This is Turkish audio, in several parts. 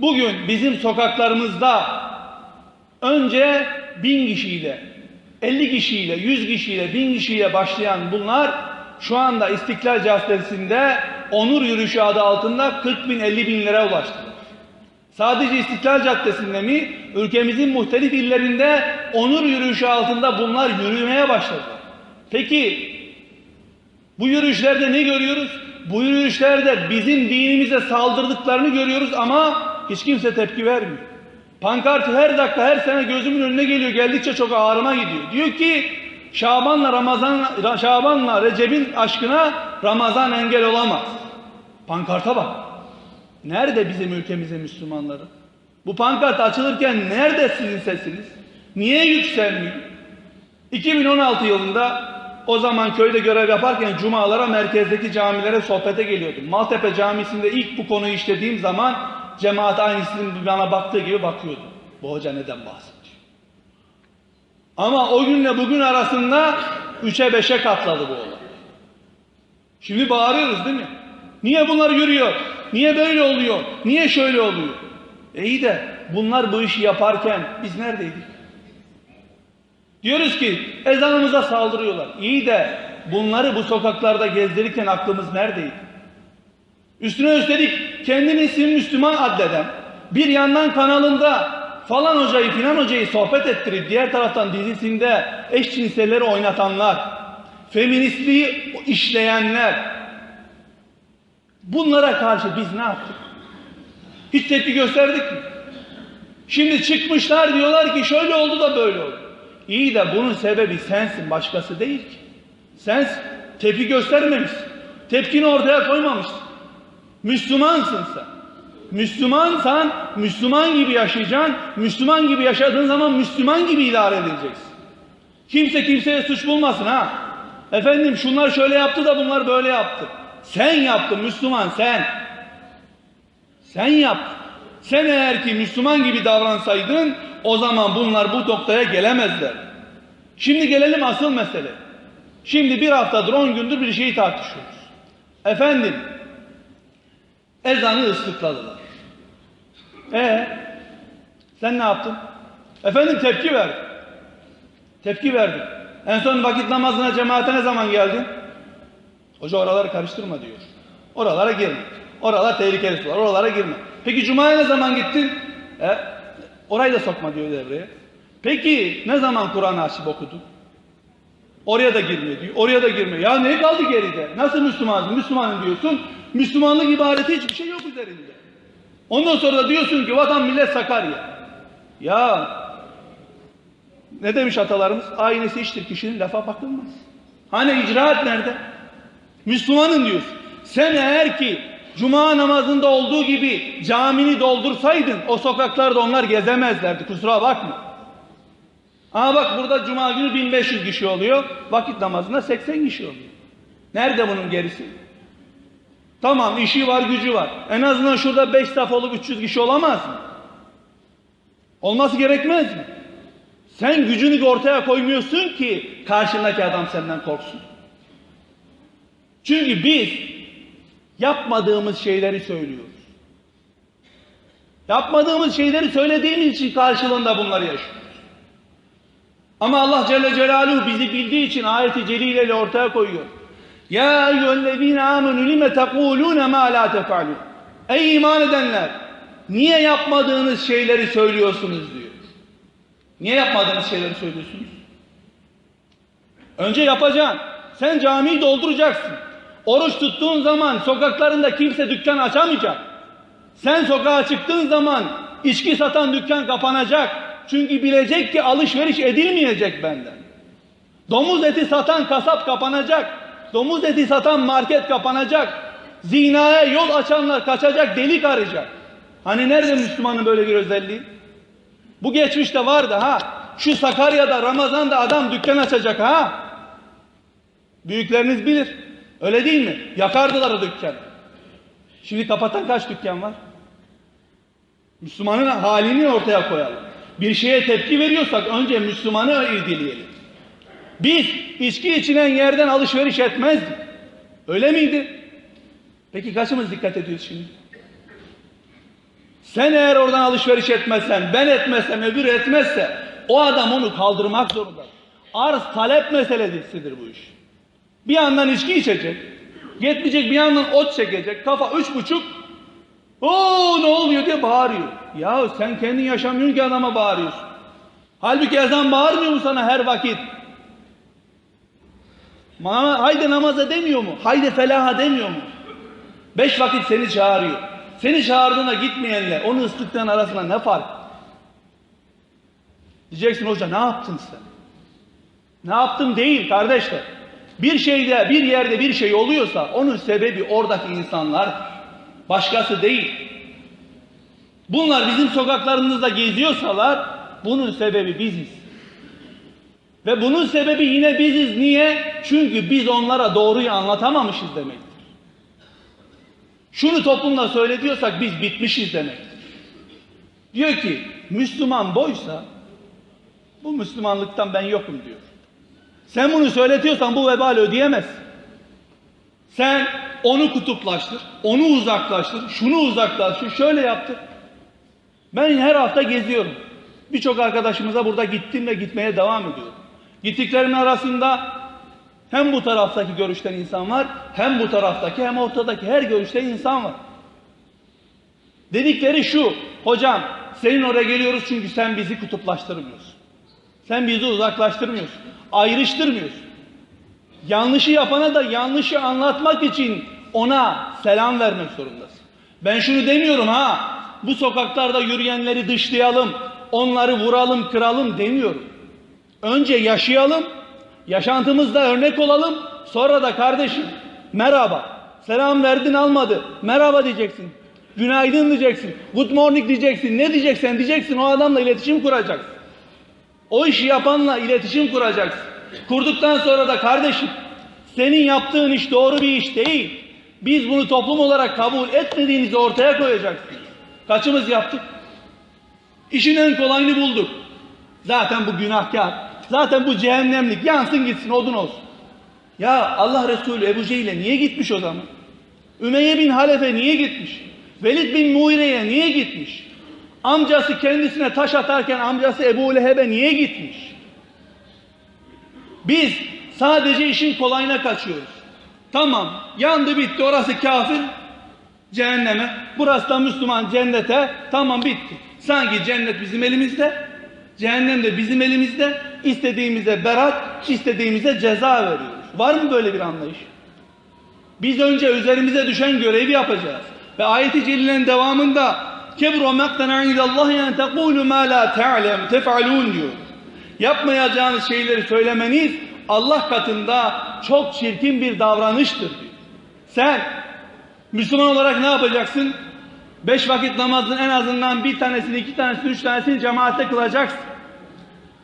Bugün bizim sokaklarımızda önce bin kişiyle, 50 kişiyle, 100 kişiyle, 1000 kişiyle başlayan bunlar şu anda İstiklal Caddesi'nde onur yürüyüşü adı altında 40 bin 50 bin lira ulaştılar. Sadece İstiklal Caddesi'nde mi? Ülkemizin muhtelif illerinde onur yürüyüşü altında bunlar yürümeye başladılar. Peki bu yürüyüşlerde ne görüyoruz? Bu yürüyüşlerde bizim dinimize saldırdıklarını görüyoruz ama hiç kimse tepki vermiyor. Pankart her dakika her sene gözümün önüne geliyor. Geldikçe çok ağrıma gidiyor. Diyor ki Şaban'la Ramazan Şaban'la Recep'in aşkına Ramazan engel olamaz. Pankarta bak. Nerede bizim ülkemizin Müslümanları? Bu pankart açılırken nerede sizin sesiniz? Niye yükselmiyor? 2016 yılında o zaman köyde görev yaparken cumalara merkezdeki camilere sohbete geliyordum. Maltepe Camisi'nde ilk bu konuyu işlediğim zaman cemaat aynısının bana baktığı gibi bakıyordu. Bu hoca neden bahsediyor? Ama o günle bugün arasında üçe beşe katladı bu olay. Şimdi bağırıyoruz değil mi? Niye bunlar yürüyor? Niye böyle oluyor? Niye şöyle oluyor? E iyi de bunlar bu işi yaparken biz neredeydik? Diyoruz ki ezanımıza saldırıyorlar. İyi de bunları bu sokaklarda gezdirirken aklımız neredeydi? Üstüne üstelik kendini isim Müslüman addeden, bir yandan kanalında falan hocayı filan hocayı sohbet ettirip diğer taraftan dizisinde eşcinselleri oynatanlar, feministliği işleyenler, bunlara karşı biz ne yaptık? Hiç tepki gösterdik mi? Şimdi çıkmışlar diyorlar ki şöyle oldu da böyle oldu. İyi de bunun sebebi sensin, başkası değil ki. Sensin. Tepki göstermemişsin. Tepkini ortaya koymamışsın. Müslümansın sen. Müslümansan Müslüman gibi yaşayacaksın. Müslüman gibi yaşadığın zaman Müslüman gibi idare edileceksin. Kimse kimseye suç bulmasın ha. Efendim şunlar şöyle yaptı da bunlar böyle yaptı. Sen yaptın Müslüman sen. Sen yaptın. Sen eğer ki Müslüman gibi davransaydın o zaman bunlar bu noktaya gelemezler. Şimdi gelelim asıl mesele. Şimdi bir haftadır on gündür bir şeyi tartışıyoruz. Efendim ezanı ıslıkladılar. E sen ne yaptın? Efendim tepki ver. Tepki verdin. En son vakit namazına cemaate ne zaman geldin? Hoca oraları karıştırma diyor. Oralara girme. Oralar tehlikeli sular. Oralara girme. Peki Cuma'ya ne zaman gittin? E, orayı da sokma diyor devreye. Peki ne zaman Kur'an-ı açıp okudun? Oraya da girme diyor. Oraya da girme. Ya ne kaldı geride? Nasıl Müslümansın? Müslümanım diyorsun. Müslümanlık ibadeti hiçbir şey yok üzerinde. Ondan sonra da diyorsun ki vatan millet Sakarya. Ya ne demiş atalarımız? Aynesi iştir kişinin lafa bakılmaz. Hani icraat nerede? Müslümanın diyorsun. Sen eğer ki Cuma namazında olduğu gibi camini doldursaydın o sokaklarda onlar gezemezlerdi. Kusura bakma. Ama bak burada Cuma günü 1500 kişi oluyor. Vakit namazında 80 kişi oluyor. Nerede bunun gerisi? Tamam işi var gücü var. En azından şurada 5 saf olup 300 kişi olamaz mı? Olması gerekmez mi? Sen gücünü ortaya koymuyorsun ki karşındaki adam senden korksun. Çünkü biz yapmadığımız şeyleri söylüyoruz. Yapmadığımız şeyleri söylediğimiz için karşılığında bunları yaşıyoruz. Ama Allah Celle Celaluhu bizi bildiği için ayeti celileyle ortaya koyuyor. Ya eyyühellezine amenu lime tekulune ma la tefalun. Ey iman edenler! Niye yapmadığınız şeyleri söylüyorsunuz diyor. Niye yapmadığınız şeyleri söylüyorsunuz? Önce yapacaksın. Sen camiyi dolduracaksın. Oruç tuttuğun zaman sokaklarında kimse dükkan açamayacak. Sen sokağa çıktığın zaman içki satan dükkan kapanacak. Çünkü bilecek ki alışveriş edilmeyecek benden. Domuz eti satan kasap kapanacak. Domuz eti satan market kapanacak. Zinaya yol açanlar kaçacak, delik arayacak. Hani nerede Müslümanın böyle bir özelliği? Bu geçmişte vardı ha. Şu Sakarya'da Ramazan'da adam dükkan açacak ha. Büyükleriniz bilir. Öyle değil mi? Yakardılar o dükkanı. Şimdi kapatan kaç dükkan var? Müslümanın halini ortaya koyalım. Bir şeye tepki veriyorsak önce Müslümanı irdeleyelim. Biz içki içilen yerden alışveriş etmezdik. Öyle miydi? Peki kaçımız dikkat ediyoruz şimdi? Sen eğer oradan alışveriş etmezsen, ben etmezsem, öbür etmezse o adam onu kaldırmak zorunda. Arz talep meselesidir bu iş. Bir yandan içki içecek, yetmeyecek bir yandan ot çekecek, kafa üç buçuk, o ne oluyor diye bağırıyor. Ya sen kendin yaşamıyorsun ki adama bağırıyorsun. Halbuki ezan bağırmıyor mu sana her vakit? Haydi namaza demiyor mu? Haydi felaha demiyor mu? Beş vakit seni çağırıyor. Seni çağırdığına gitmeyenle onu ıslıktan arasında ne fark? Diyeceksin hoca ne yaptın sen? Ne yaptım değil kardeşler. Bir şeyde, bir yerde bir şey oluyorsa onun sebebi oradaki insanlar başkası değil. Bunlar bizim sokaklarımızda geziyorsalar bunun sebebi biziz. Ve bunun sebebi yine biziz. Niye? Çünkü biz onlara doğruyu anlatamamışız demektir. Şunu toplumda söyle diyorsak biz bitmişiz demektir. Diyor ki Müslüman boysa bu Müslümanlıktan ben yokum diyor. Sen bunu söyletiyorsan bu vebali ödeyemezsin. Sen onu kutuplaştır, onu uzaklaştır, şunu uzaklaştır, şöyle yaptır. Ben her hafta geziyorum. Birçok arkadaşımıza burada gittim ve gitmeye devam ediyorum. Gittiklerimin arasında hem bu taraftaki görüşten insan var, hem bu taraftaki hem ortadaki her görüşte insan var. Dedikleri şu, hocam senin oraya geliyoruz çünkü sen bizi kutuplaştırmıyorsun. Sen bizi uzaklaştırmıyorsun, ayrıştırmıyorsun. Yanlışı yapana da yanlışı anlatmak için ona selam vermek zorundasın. Ben şunu demiyorum ha, bu sokaklarda yürüyenleri dışlayalım, onları vuralım, kıralım demiyorum. Önce yaşayalım, yaşantımızda örnek olalım, sonra da kardeşim merhaba, selam verdin almadı, merhaba diyeceksin, günaydın diyeceksin, good morning diyeceksin, ne diyeceksen diyeceksin, o adamla iletişim kuracaksın. O işi yapanla iletişim kuracaksın. Kurduktan sonra da kardeşim senin yaptığın iş doğru bir iş değil. Biz bunu toplum olarak kabul etmediğimizi ortaya koyacaksın. Kaçımız yaptık? İşin en kolayını bulduk. Zaten bu günahkar. Zaten bu cehennemlik. Yansın gitsin odun olsun. Ya Allah Resulü Ebu Cehil'e niye gitmiş o zaman? Ümeyye bin Halef'e niye gitmiş? Velid bin Muire'ye niye gitmiş? Amcası kendisine taş atarken amcası Ebu Leheb'e niye gitmiş? Biz sadece işin kolayına kaçıyoruz. Tamam yandı bitti orası kafir cehenneme. Burası da Müslüman cennete. Tamam bitti. Sanki cennet bizim elimizde. Cehennem de bizim elimizde. İstediğimize berat, istediğimize ceza veriyoruz. Var mı böyle bir anlayış? Biz önce üzerimize düşen görevi yapacağız. Ve ayet-i celilenin devamında kebru mektena indallahi en tekulu ma la te'lem tef'alun diyor. Yapmayacağınız şeyleri söylemeniz Allah katında çok çirkin bir davranıştır diyor. Sen Müslüman olarak ne yapacaksın? Beş vakit namazın en azından bir tanesini, iki tanesini, üç tanesini cemaatte kılacaksın.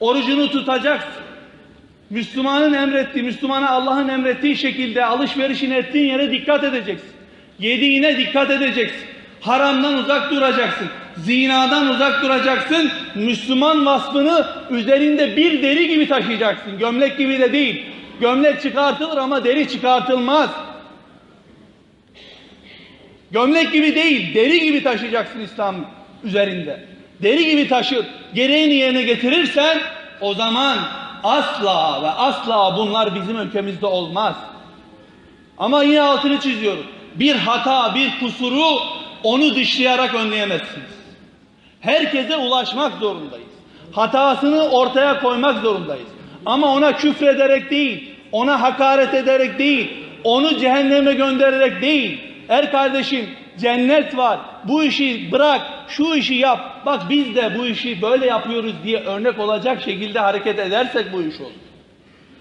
Orucunu tutacaksın. Müslümanın emrettiği, Müslümana Allah'ın emrettiği şekilde alışverişin ettiğin yere dikkat edeceksin. Yediğine dikkat edeceksin. Haramdan uzak duracaksın. Zinadan uzak duracaksın. Müslüman vasfını üzerinde bir deri gibi taşıyacaksın. Gömlek gibi de değil. Gömlek çıkartılır ama deri çıkartılmaz. Gömlek gibi değil, deri gibi taşıyacaksın İslam üzerinde. Deri gibi taşır. Gereğini yerine getirirsen o zaman asla ve asla bunlar bizim ülkemizde olmaz. Ama yine altını çiziyorum. Bir hata, bir kusuru onu dışlayarak önleyemezsiniz. Herkese ulaşmak zorundayız. Hatasını ortaya koymak zorundayız. Ama ona küfrederek değil, ona hakaret ederek değil, onu cehenneme göndererek değil. Er kardeşim cennet var, bu işi bırak, şu işi yap. Bak biz de bu işi böyle yapıyoruz diye örnek olacak şekilde hareket edersek bu iş olur.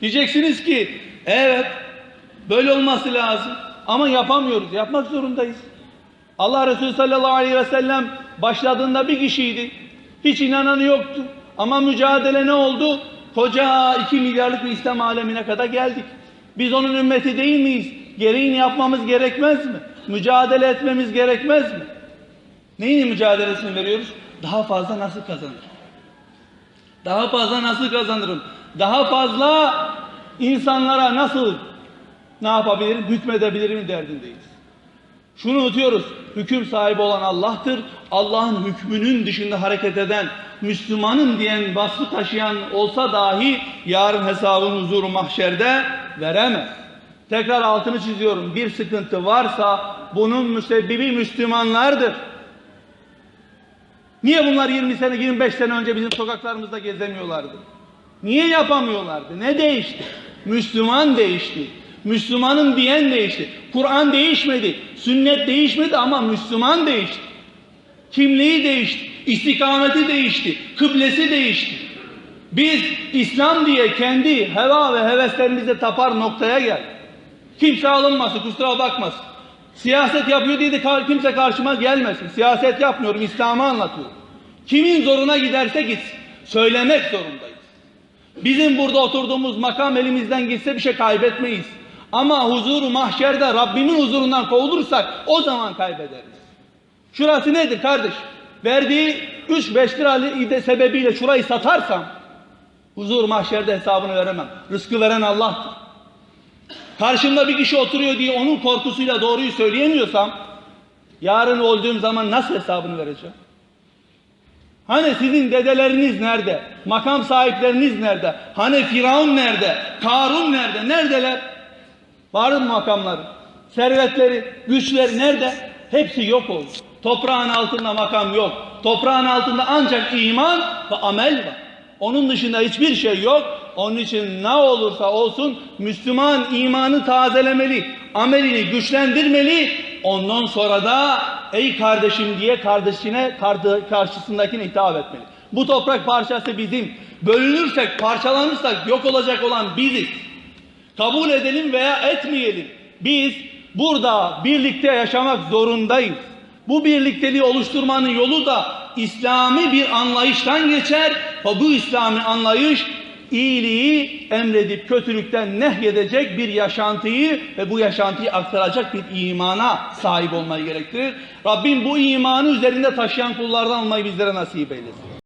Diyeceksiniz ki evet böyle olması lazım ama yapamıyoruz, yapmak zorundayız. Allah Resulü sallallahu aleyhi ve sellem başladığında bir kişiydi. Hiç inananı yoktu. Ama mücadele ne oldu? Koca iki milyarlık bir İslam alemine kadar geldik. Biz onun ümmeti değil miyiz? Gereğini yapmamız gerekmez mi? Mücadele etmemiz gerekmez mi? Neyin mücadelesini veriyoruz? Daha fazla nasıl kazanırım? Daha fazla nasıl kazanırım? Daha fazla insanlara nasıl ne yapabilirim? Hükmedebilirim derdindeyiz. Şunu unutuyoruz. Hüküm sahibi olan Allah'tır. Allah'ın hükmünün dışında hareket eden, Müslümanım diyen vasfı taşıyan olsa dahi yarın hesabın huzuru mahşerde veremez. Tekrar altını çiziyorum. Bir sıkıntı varsa bunun müsebbibi Müslümanlardır. Niye bunlar 20 sene, 25 sene önce bizim sokaklarımızda gezemiyorlardı? Niye yapamıyorlardı? Ne değişti? Müslüman değişti. Müslümanım diyen değişti. Kur'an değişmedi. Sünnet değişmedi ama Müslüman değişti. Kimliği değişti. istikameti değişti. Kıblesi değişti. Biz İslam diye kendi heva ve heveslerimize tapar noktaya geldik. Kimse alınmasın, kusura bakmasın. Siyaset yapıyor diye de kimse karşıma gelmesin. Siyaset yapmıyorum, İslam'ı anlatıyorum. Kimin zoruna giderse gitsin. Söylemek zorundayız. Bizim burada oturduğumuz makam elimizden gitse bir şey kaybetmeyiz. Ama huzuru mahşerde Rabbimin huzurundan kovulursak o zaman kaybederiz. Şurası nedir kardeş? Verdiği 3-5 lira sebebiyle şurayı satarsam huzur mahşerde hesabını veremem. Rızkı veren Allah'tır. Karşımda bir kişi oturuyor diye onun korkusuyla doğruyu söyleyemiyorsam yarın öldüğüm zaman nasıl hesabını vereceğim? Hani sizin dedeleriniz nerede? Makam sahipleriniz nerede? Hani Firavun nerede? Karun nerede? Neredeler? Mı makamları? Servetleri, güçleri nerede? Hepsi yok oldu. Toprağın altında makam yok. Toprağın altında ancak iman ve amel var. Onun dışında hiçbir şey yok. Onun için ne olursa olsun Müslüman imanı tazelemeli, amelini güçlendirmeli. Ondan sonra da ey kardeşim diye kardeşine karşısındakine hitap etmeli. Bu toprak parçası bizim. Bölünürsek, parçalanırsak yok olacak olan biziz. Kabul edelim veya etmeyelim. Biz burada birlikte yaşamak zorundayız. Bu birlikteliği oluşturmanın yolu da İslami bir anlayıştan geçer ve bu İslami anlayış iyiliği emredip kötülükten nehyedecek bir yaşantıyı ve bu yaşantıyı aktaracak bir imana sahip olmayı gerektirir. Rabbim bu imanı üzerinde taşıyan kullardan olmayı bizlere nasip eylesin.